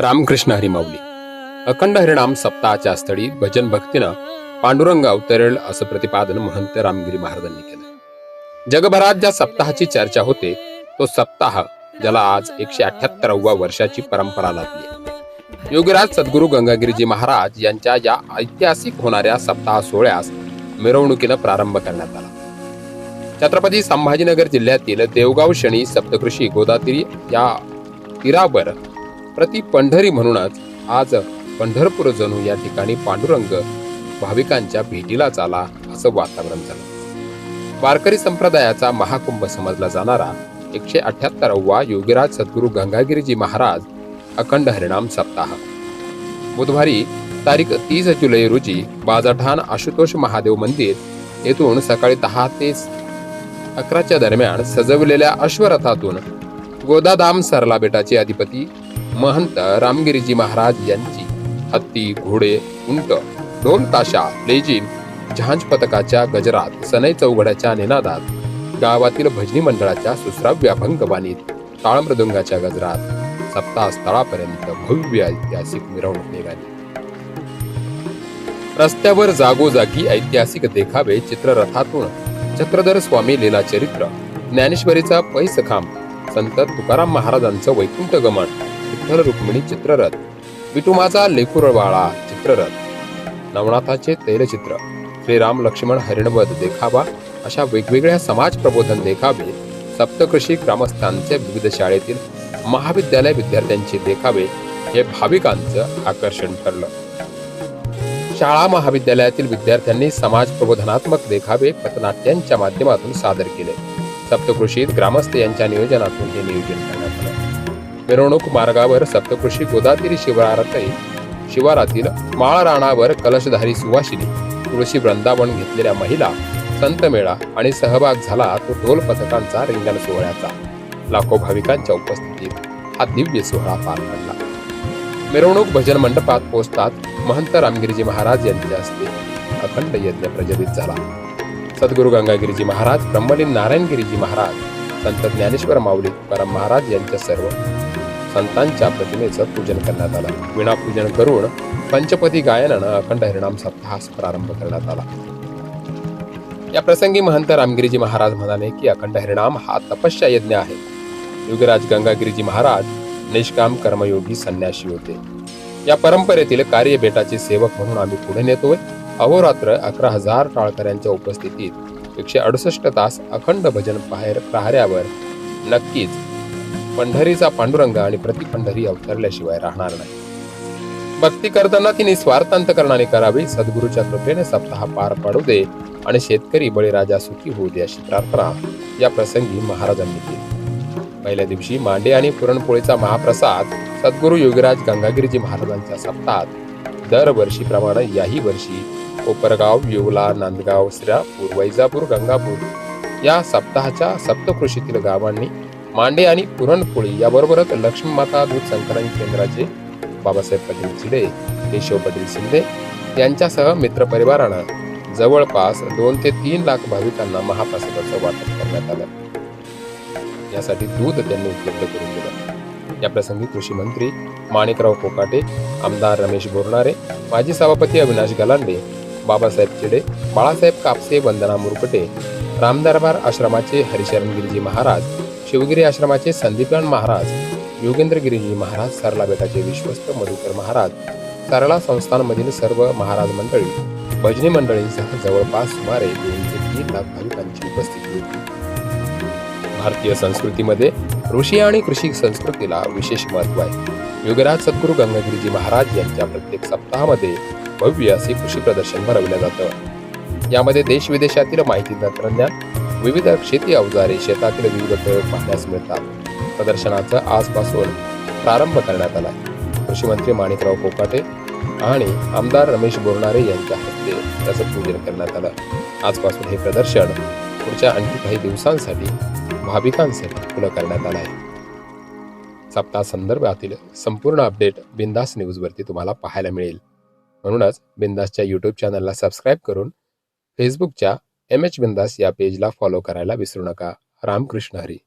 रामकृष्ण हरिमावली अखंड हरिणाम सप्ताहाच्या स्थळी भजन भक्तीनं पांडुरंग अवतरेल असं प्रतिपादन महंत रामगिरी महाराजांनी केलं. जगभरात ज्या सप्ताहाची चर्चा होते तो सप्ताह ज्याला आज एकशे अठ्याहत्तराव्या वर्षाची परंपरा लाभली योगीराज सद्गुरू गंगागिरीजी महाराज यांच्या या ऐतिहासिक होणाऱ्या सप्ताह सोहळ्यास मिरवणुकीनं प्रारंभ करण्यात आला. छत्रपती संभाजीनगर जिल्ह्यातील देवगाव शनी सप्तकृषी गोदातीरी या तीरावर प्रति पंढरी म्हणूनच आज पंढरपूर जणू या ठिकाणी पांडुरंग भाविकांच्या भेटीला आला असं वातावरण झालं. वारकरी संप्रदायाचा महाकुंभ समजला जाणारा एकशे अठ्याहत्तरावा योगीराज सद्गुरू गंगागिरीजी महाराज अखंड हरिणाम सप्ताह. बुधवारी तारीख तीस जुलै रोजी बाजाठाण आशुतोष महादेव मंदिर येथून सकाळी दहा ते अकराच्या दरम्यान सजवलेल्या अश्वरथातून गोदाधाम सरला बेटाचे अधिपती महंत रामगिरीजी महाराज यांची. हत्ती घोडे उंट ढोल ताशा लेझिम झांज पथकाच्या गजरात सनई चौघड्याच्या निनादात गावातील भजनी मंडळाच्या सुश्राव्य भंगवाणीत ताळमृदुंगाच्या गजरात सप्ताह स्थळापर्यंत भव्य ऐतिहासिक मिरवणूक निघाली. रस्त्यावर जागोजागी ऐतिहासिक देखावे चित्ररथातून चक्रधर स्वामी लीला चरित्र ज्ञानेश्वरीचा पैसखांब संत तुकाराम महाराजांचं वैकुंठ गमन विठ्ठल रुक्मिणी चित्ररथ. विटुमाचा लेखुरबाळा चित्ररथ. नवनाथाचे तैलचित्र. श्रीराम लक्ष्मण हरिणवध देखावा अशा वेगवेगळ्या समाज प्रबोधन देखावे सप्तकृषी ग्रामस्थांचे विविध शाळेतील महाविद्यालय विद्यार्थ्यांचे देखावे हे भाविकांचं आकर्षण ठरलं. शाळा महाविद्यालयातील विद्यार्थ्यांनी समाज प्रबोधनात्मक देखावे पथनाट्यांच्या माध्यमातून सादर केले. सप्तकृषीत ग्रामस्थ यांच्या नियोजनातून हे नियोजन करण्यात आलं. मिरवणूक मार्गावर सप्तकृषी गोदातीरी शिवारातही शिवारातील माळ राणावर कलशधारी सुवासिनी तुळशी वृंदावन घेतलेल्या महिला संत मेळा आणि सहभाग झाला तो ढोल पथकांचा रिंगण सोहळ्याचा. लाखो भाविकांच्या उपस्थितीत हा दिव्य सोहळा पार पडला. मिरवणूक भजन मंडपात पोचतात महंत रामगिरीजी महाराज यांच्या हस्ते अखंड यज्ञ प्रज्वलित झाला. सद्गुरू गंगागिरीजी महाराज ब्रह्मलीन नारायणगिरीजी महाराज संत ज्ञानेश्वर माऊली परम महाराज यांच्या सर्व संतांच्या प्रतिमेचं पूजन करण्यात आलं. विणापूजन करून पंचपती गायनानं अखंड हरिणाम सप्ताहास प्रारंभ करण्यात आला. या प्रसंगी महंत रामगिरीजी महाराज म्हणाले की अखंड हरिणाम हा तपस्या यज्ञ आहे. युगराज गंगागिरीजी महाराज निष्काम कर्मयोगी संन्यासी होते. या परंपरेतील कार्य बेटाचे सेवक म्हणून आम्ही पुढे नेतोय. अहोरात्र अकरा हजार टाळकऱ्यांच्या उपस्थितीत एकशे अडुसष्ट तास अखंड भजन बाहेर प्रहाऱ्यावर नक्कीच पंढरीचा पांडुरंग आणि प्रतिपंढरी अवतरल्याशिवाय राहणार नाही. भक्ती करताना तिने स्वार्थांतकरणाने करावी सद्गुरूच्या कृपेने सप्ताह पार पाडू दे आणि शेतकरी बळीराजा सुखी होऊ दे अशी प्रार्थना या प्रसंगी महाराजांनी केली. पहिल्या दिवशी मांडे आणि पुरणपोळीचा महाप्रसाद सद्गुरू योगीराज गंगागिरीजी महाराजांच्या सप्ताहात दरवर्षीप्रमाणे याही वर्षी कोपरगाव येवला नांदगाव श्रीरापूर वैजापूर गंगापूर या सप्ताहाच्या सप्तकृषीतील गावांनी मांडे आणि पुरणपोळी याबरोबरच लक्ष्मी माता दूध संकलन केंद्राचे बाबासाहेब पाटील चिडे केशव पाटील शिंदे यांच्यासह मित्रपरिवारानं जवळपास दोन ते तीन लाख भाविकांना महाप्रसादाचं वाटप करण्यात आलं. यासाठी दूध त्यांनी उपलब्ध करून दिलं. याप्रसंगी कृषी मंत्री माणिकराव कोकाटे आमदार रमेश बोरणारे माजी सभापती अविनाश गलांडे बाबासाहेब चिडे बाळासाहेब कापसे वंदना मुरकटे रामदरबार आश्रमाचे हरिशरण गिरीजी महाराज शिवगिरी आश्रमाचे संदीपान महाराज योगेंद्रगिरीजी महाराज सरला बेटाचे विश्वस्त मधुकर महाराज सरला संस्थानमधील सर्व महाराज मंडळी भजनी मंडळींसह जवळपास सुमारे दोन ते तीन लाख भाविकांची उपस्थिती होती. भारतीय संस्कृतीमध्ये ऋषी आणि कृषी संस्कृतीला विशेष महत्त्व आहे. योगराज सद्गुरू गंगागिरीजी महाराज यांच्या प्रत्येक सप्ताहामध्ये भव्य असे कृषी प्रदर्शन भरवलं जातं. यामध्ये देश विदेशातील माहिती तंत्रज्ञान विविध शेती अवजारे शेतातील विविध प्रयोग पाहण्यास मिळतात. प्रदर्शनाचा आजपासून प्रारंभ करण्यात आला. कृषी मंत्री माणिकराव कोकाटे आणि आमदार रमेश बोरणारे यांच्या हस्ते त्याचं पूजन करण्यात आलं. आजपासून हे प्रदर्शन पुढच्या आणखी काही दिवसांसाठी भाविकांसाठी खुलं करण्यात आलं आहे सप्ताह संदर्भातील संपूर्ण अपडेट बिंदास न्यूजवरती तुम्हाला पाहायला मिळेल. म्हणूनच बिंदासच्या यूट्यूब चॅनलला सबस्क्राईब करून फेसबुकच्या एम एच बिंदास या पेजला फॉलो करायला विसरू नका. रामकृष्ण हरी.